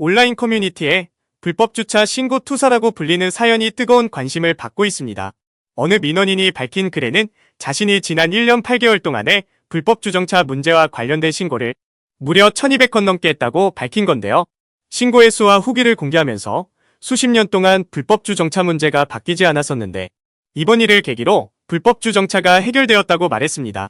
온라인 커뮤니티에 불법 주차 신고 투사라고 불리는 사연이 뜨거운 관심을 받고 있습니다. 어느 민원인이 밝힌 글에는 자신이 지난 1년 8개월 동안에 불법 주정차 문제와 관련된 신고를 무려 1200건 넘게 했다고 밝힌 건데요. 신고의 수와 후기를 공개하면서 수십 년 동안 불법 주정차 문제가 바뀌지 않았었는데 이번 일을 계기로 불법 주정차가 해결되었다고 말했습니다.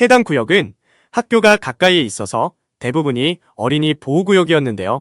해당 구역은 학교가 가까이에 있어서 대부분이 어린이 보호구역이었는데요.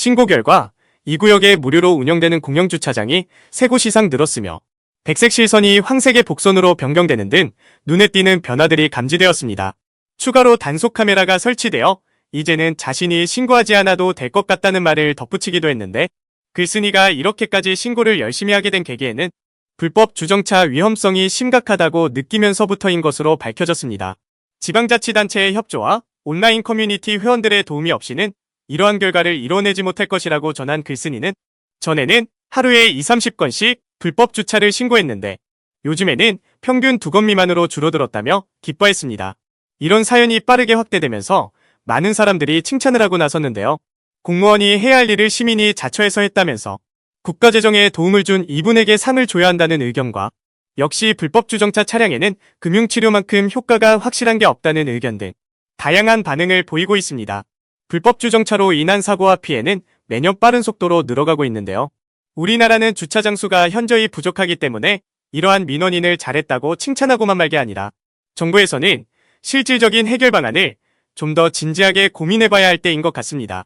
신고 결과 이 구역에 무료로 운영되는 공영주차장이 세곳 이상 늘었으며 백색 실선이 황색의 복선으로 변경되는 등 눈에 띄는 변화들이 감지되었습니다. 추가로 단속 카메라가 설치되어 이제는 자신이 신고하지 않아도 될 것 같다는 말을 덧붙이기도 했는데 글쓴이가 이렇게까지 신고를 열심히 하게 된 계기에는 불법 주정차 위험성이 심각하다고 느끼면서부터인 것으로 밝혀졌습니다. 지방자치단체의 협조와 온라인 커뮤니티 회원들의 도움이 없이는 이러한 결과를 이뤄내지 못할 것이라고 전한 글쓴이는 전에는 하루에 2, 30건씩 불법 주차를 신고했는데 요즘에는 평균 2건 미만으로 줄어들었다며 기뻐했습니다. 이런 사연이 빠르게 확대되면서 많은 사람들이 칭찬을 하고 나섰는데요. 공무원이 해야 할 일을 시민이 자처해서 했다면서 국가재정에 도움을 준 이분에게 상을 줘야 한다는 의견과 역시 불법 주정차 차량에는 금융치료만큼 효과가 확실한 게 없다는 의견 등 다양한 반응을 보이고 있습니다. 불법 주정차로 인한 사고와 피해는 매년 빠른 속도로 늘어가고 있는데요. 우리나라는 주차장 수가 현저히 부족하기 때문에 이러한 민원인을 잘했다고 칭찬하고만 말게 아니라 정부에서는 실질적인 해결 방안을 좀 더 진지하게 고민해봐야 할 때인 것 같습니다.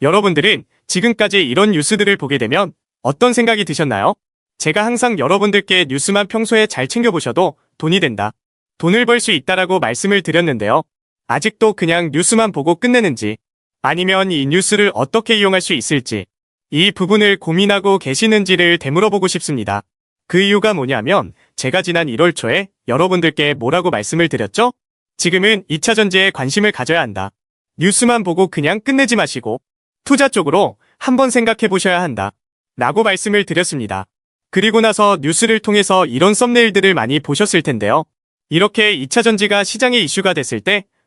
여러분들은 지금까지 이런 뉴스들을 보게 되면 어떤 생각이 드셨나요? 제가 항상 여러분들께 뉴스만 평소에 잘 챙겨보셔도 돈이 된다. 돈을 벌 수 있다라고 말씀을 드렸는데요. 아직도 그냥 뉴스만 보고 끝내는지 아니면 이 뉴스를 어떻게 이용할 수 있을지 이 부분을 고민하고 계시는지를 되물어보고 싶습니다. 그 이유가 뭐냐면 제가 지난 1월 초에 여러분들께 뭐라고 말씀을 드렸죠? 지금은 2차 전지에 관심을 가져야 한다. 뉴스만 보고 그냥 끝내지 마시고 투자 쪽으로 한번 생각해 보셔야 한다. 라고 말씀을 드렸습니다. 그리고 나서 뉴스를 통해서 이런 썸네일들을 많이 보셨을 텐데요. 이렇게 2차 전지가 시장에 이슈가 됐을 때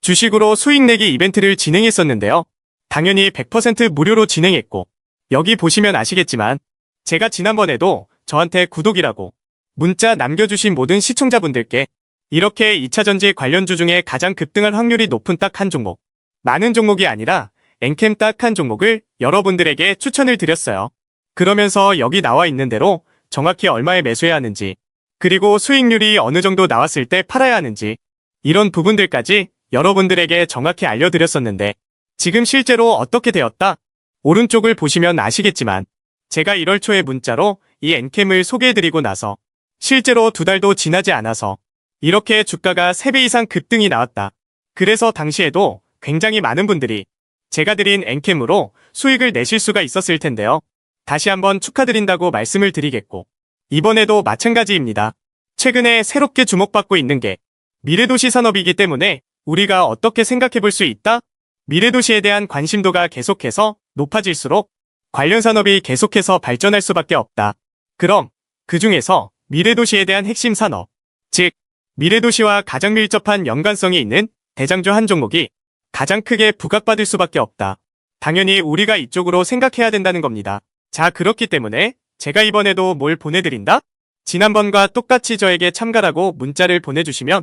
주식으로 수익 내기 이벤트를 진행했었는데요. 당연히 100% 무료로 진행했고 여기 보시면 아시겠지만 제가 지난번에도 저한테 구독이라고 문자 남겨주신 모든 시청자분들께 이렇게 2차 전지 관련주 중에 가장 급등할 확률이 높은 딱 한 종목 많은 종목이 아니라 엔캠 딱 한 종목을 여러분들에게 추천을 드렸어요. 그러면서 여기 나와 있는 대로 정확히 얼마에 매수해야 하는지 그리고 수익률이 어느 정도 나왔을 때 팔아야 하는지 이런 부분들까지 여러분들에게 정확히 알려드렸었는데 지금 실제로 어떻게 되었다? 오른쪽을 보시면 아시겠지만 제가 1월 초에 문자로 이 엔캠을 소개해드리고 나서 실제로 두 달도 지나지 않아서 이렇게 주가가 3배 이상 급등이 나왔다. 그래서 당시에도 굉장히 많은 분들이 제가 드린 엔캠으로 수익을 내실 수가 있었을 텐데요. 다시 한번 축하드린다고 말씀을 드리겠고 이번에도 마찬가지입니다. 최근에 새롭게 주목받고 있는 게 미래도시 산업이기 때문에 우리가 어떻게 생각해 볼 수 있다? 미래도시에 대한 관심도가 계속해서 높아질수록 관련 산업이 계속해서 발전할 수밖에 없다. 그럼 그 중에서 미래도시에 대한 핵심 산업, 즉 미래도시와 가장 밀접한 연관성이 있는 대장주 한 종목이 가장 크게 부각받을 수밖에 없다. 당연히 우리가 이쪽으로 생각해야 된다는 겁니다. 자, 그렇기 때문에 제가 이번에도 뭘 보내드린다? 지난번과 똑같이 저에게 참가라고 문자를 보내주시면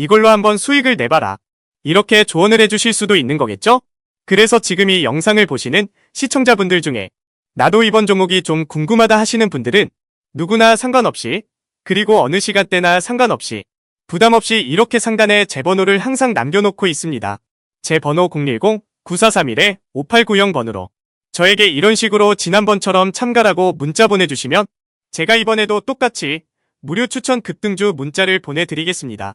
이걸로 한번 수익을 내봐라. 이렇게 조언을 해주실 수도 있는 거겠죠? 그래서 지금 이 영상을 보시는 시청자분들 중에 나도 이번 종목이 좀 궁금하다 하시는 분들은 누구나 상관없이 그리고 어느 시간대나 상관없이 부담 없이 이렇게 상단에 제 번호를 항상 남겨놓고 있습니다. 제 번호 010-9431-5890 번으로 저에게 이런 식으로 지난번처럼 참가라고 문자 보내주시면 제가 이번에도 똑같이 무료 추천 급등주 문자를 보내드리겠습니다.